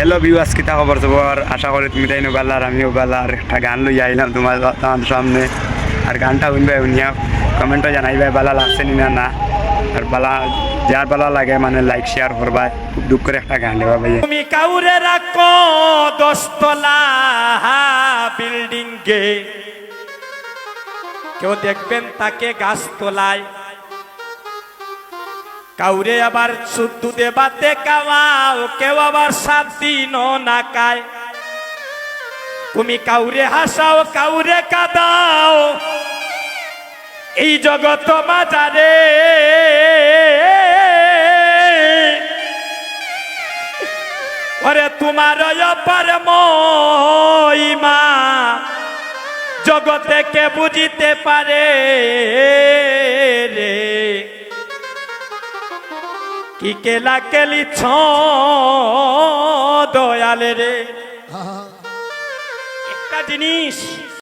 Hello viewers কিতা খবর তোমার আশা করি তুমি তাই নোগাল আর আমিও গাল আর একটা গান লই আইলাম তোমার তোমার সামনে। আর গানটা শুনবে, শুনিয়া কমেন্টও জানাইবে বালা লাগছে নি না না। আর বালা যার বালা লাগে মানে লাইক শেয়ার করবা খুব দুঃখ করে একটা গান দেবা ভাই তুমি কাউরে রাখো দশতলা বিল্ডিং গে। কেউ দেখবেন তাকে গাছ তোলায়। কাউরে আবার শুদ্ধ দেবাতে কামাও কেউ আবার সাত দিন না কায় তুমি কাউরে হাসাও, কাউরে কাদাও। এই জগৎ মাজারে ওরে তোমার মহিমা, জগতে কে বুঝিতে পারে? কি কেলা কেলি ছ দয়ালে রে? একটা জিনিস